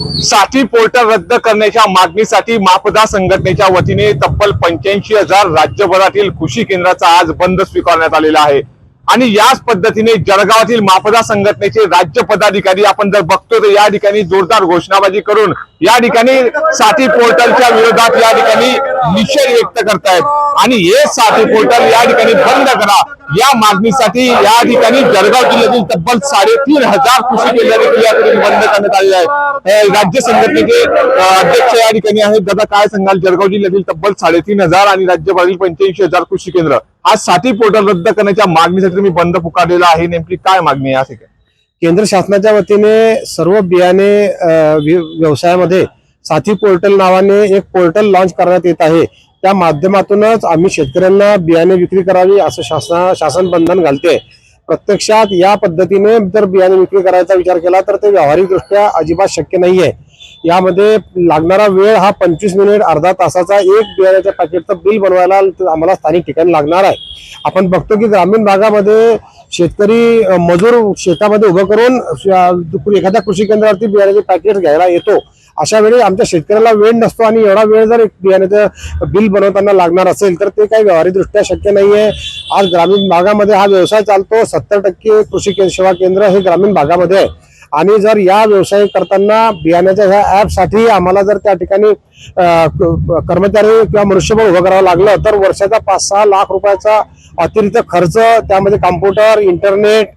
साथी पोर्टल रद्द करण्याच्या मागणीसाठी मापदा संघटनेच्या वतीने तब्बल पंच्याऐंशी हजार राज्यभरातील कृषी केंद्राचा आज बंद स्वीकारण्यात आलेला आहे. आणि याच पद्धतीने जळगावातील मापदा संघटनेचे राज्य पदाधिकारी आपण जर बघतो तर या ठिकाणी जोरदार घोषणाबाजी करून या ठिकाणी साथी पोर्टलच्या विरोधात या ठिकाणी निषेध व्यक्त करतायत. आणि हे साथी पोर्टल या ठिकाणी बंद करा. या मागणीसाठी या ठिकाणी जळगाव जिल्ह्यातील तब्बल साडेतीन हजार कृषी केंद्र बंद करण्यात आलेले आहे राज्य संघटनेचे अध्यक्ष या ठिकाणी आहेत. दादा काय सांगाल? जळगाव जिल्ह्यातील तब्बल साडेतीन हजार आणि राज्यभरातील पंच्याऐंशी हजार कृषी केंद्र. आज साथी पोर्टल रद्द करण्याच्या मागणीसाठी तुम्ही बंद पुकारलेला आहे. नेमकी काय मागणी आहे केंद्र शासनाच्या वतीने सर्व बियाणे व्यवसायामध्ये साथी पोर्टल नावाने एक पोर्टल लॉन्च करण्यात येत आहे. त्या माध्यमातूनच आम्ही शेतकऱ्यांना बियाणे विक्री करावी असं शासना शासन बंधन घालते. प्रत्यक्षात या पद्धतीने जर बियाणे विक्री करायचा विचार केला तर ते व्यावहारिकदृष्ट्या अजिबात शक्य नाही आहे यामध्ये लागणारा वेळ हा पंचवीस मिनिट अर्धा तासाचा एक बियाण्याच्या पॅकेटचं बिल बनवायला आम्हाला स्थानिक ठिकाणी लागणार आहे. आपण बघतो की ग्रामीण भागामध्ये शेतकरी मजूर शेतामध्ये उभं करून एखाद्या कृषी केंद्रावरती बियाण्याचे पॅकेट घ्यायला येतो. अशा वेळी आमच्या शेतकऱ्याला वेळ नसतो आणि एवढा वेळ जर एक बियाण्याचं बिल बनवताना लागणार असेल तर ते काही व्यावहारिकदृष्ट्या शक्य नाही आहे आज ग्रामीण भागामध्ये हा व्यवसाय चालतो. सत्तर टक्के कृषी के- सेवा केंद्र हे ग्रामीण भागामध्ये आहे. आणि जर या व्यवसाय करताना बियाण्याच्या ह्या ॲपसाठी आम्हाला जर त्या ठिकाणी क- कर्मचारी किंवा मनुष्यबळ उभं करावं लागलं तर वर्षाचा पाच सहा लाख रुपयाचा अतिरिक्त खर्च त्यामध्ये कॉम्प्युटर इंटरनेट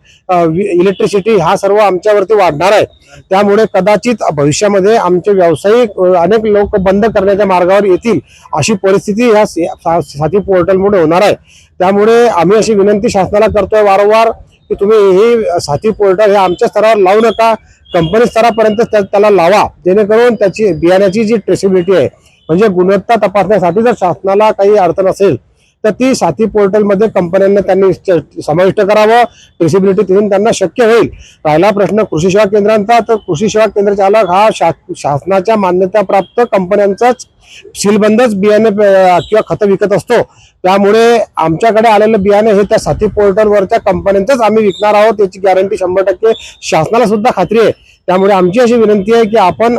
इलेक्ट्रिसिटी हा सर्व आमच्यावरती वाढणार आहे. त्यामुळे कदाचित भविष्यामध्ये आमचे व्यावसायिक अनेक लोक बंद करण्याच्या मार्गावर येतील अशी परिस्थिती ह्या सा- साथी पोर्टलमुळे होणार आहे. त्यामुळे आम्ही अशी विनंती शासनाला करतोय वारंवार की तुम्ही हे साथी पोर्टल हे आमच्या स्तरावर लावू नका. कंपनी स्तरापर्यंत त्याला लावा. जेणेकरून त्याची बियाण्याची जी ट्रेसिबिलिटी आहे म्हणजे गुणवत्ता तपासण्यासाठी जर शासनाला काही अडचण असेल तर ती साथी पोर्टलमध्ये कंपन्यांना त्यांनी च- समाविष्ट करावं. ट्रेसिबिलिटी तिथून त्यांना शक्य होईल. राहिला प्रश्न कृषी सेवा केंद्रांचा. तर कृषी सेवा केंद्र चालक हा शा- शासनाच्या मान्यताप्राप्त कंपन्यांचाच सीलबंदच बियाणे किंवा खतं विकत असतो. त्यामुळे आमच्याकडे आलेलं बियाणे हे त्या साथी पोर्टलवरच्या कंपन्यांचंच आम्ही विकणार आहोत. याची गॅरंटी शंभर टक्के शासनाला सुद्धा खात्री आहे. त्यामुळे आमची अशी विनंती आहे की आपण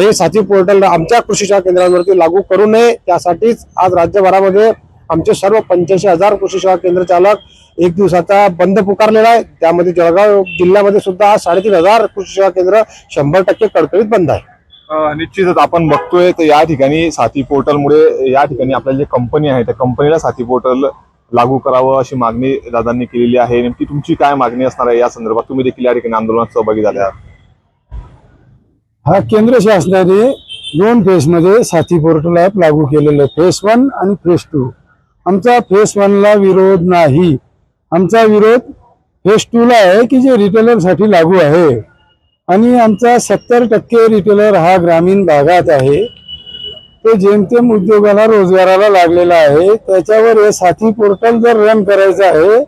हे साथी पोर्टल आमच्या कृषी सेवा केंद्रांवरती लागू करू नये. त्यासाठीच आज राज्यभरामध्ये आमचे सर्व पंच्याऐंशी हजार कृषी सेवा केंद्र चालक एक दिवसाचा बंद पुकारलेला आहे. त्यामध्ये जळगाव जिल्ह्यामध्ये सुद्धा आज साडेतीन हजार कृषी सेवा केंद्र शंभर टक्के कडकडीत बंद आहे. निश्चितच आपण बघतोय तर या ठिकाणी साथी पोर्टलमुळे या ठिकाणी आपल्या जे कंपनी आहे त्या कंपनीला साथी पोर्टल लागू करावं अशी मागणी दादांनी केलेली आहे. नेमकी तुमची काय मागणी असणार आहे या संदर्भात? तुम्ही देखील या ठिकाणी आंदोलनात सहभागी झाले आहात. हा केंद्र शासनाने दोन फेजमध्ये साथी पोर्टल ॲप लागू केलेलं आहे. फेस वन आणि फेस टू आमचा फेस वनला विरोध नाही. आमचा विरोध फेस टूला आहे की जे रिटेलरसाठी लागू आहे. आणि आमचा सत्तर टक्के रिटेलर हा ग्रामीण भागात आहे. तो जेमतेम उद्योगाला रोजगाराला लागलेला आहे. त्याच्यावर हे साथी पोर्टल जर रन करायचं आहे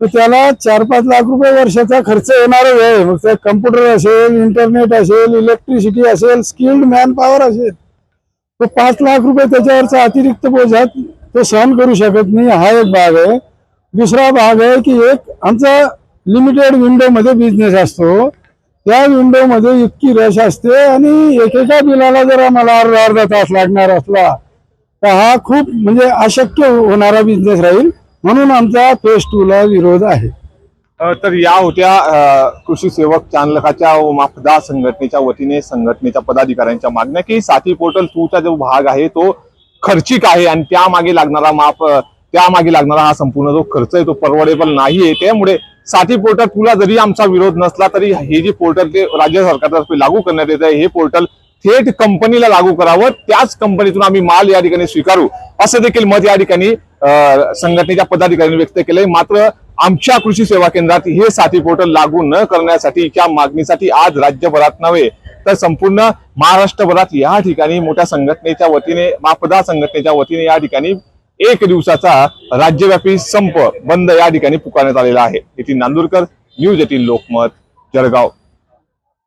तर त्याला चार पाच लाख रुपये वर्षाचा खर्च येणारच आहे. मग ते कम्प्युटर असेल इंटरनेट असेल इलेक्ट्रिसिटी असेल स्किल्ड मॅन पॉवर असेल. तो पाच लाख रुपये त्याच्यावरचा अतिरिक्त बोजात तो सहन करू शकत नाही. हा एक भाग आहे. दुसरा भाग आहे की एक आमचा लिमिटेड विंडोमध्ये बिझनेस असतो. त्या विंडोमध्ये इतकी रश असते आणि एकेका बिलाला जर आम्हाला अर्धा अर्धा तास लागणार असला तर हा खूप म्हणजे अशक्य होणारा बिझनेस राहील. म्हणून आमचा फेस टूला विरोध आहे. तर या होत्या कृषी सेवक चालकाच्या व माफदा संघटनेच्या वतीने संघटनेच्या पदाधिकाऱ्यांच्या मागण्या की साथी पोर्टल टूचा जो भाग आहे तो खर्चिक आहे आणि त्यामागे लागणारा माप त्यामागे लागणारा हा संपूर्ण जो खर्च आहे तो परवडेबल नाहीये. त्यामुळे साथी पोर्टल तुला जरी आमचा विरोध नसला तरी हे जे पोर्टल ते राज्य सरकारतर्फे लागू करण्यात येत आहे हे पोर्टल थेट कंपनीला लागू करावं. त्याच कंपनीतून आम्ही माल या ठिकाणी स्वीकारू. असं देखील मत या ठिकाणी संघटनेच्या पदाधिकाऱ्यांनी व्यक्त केलंय. मात्र आमच्या कृषी सेवा केंद्रात हे साथी पोर्टल लागू न करण्यासाठी या मागणीसाठी आज राज्यभरात नव्हे तर संपूर्ण महाराष्ट्रभरात या ठिकाणी मोठ्या संघटनेच्या वतीने मापदा संघटनेच्या वतीने या ठिकाणी एक दिवसाचा राज्यव्यापी संप बंद या ठिकाणी पुकारण्यात आलेला आहे. येथील नांदुरकर न्यूज येथील लोकमत जळगाव.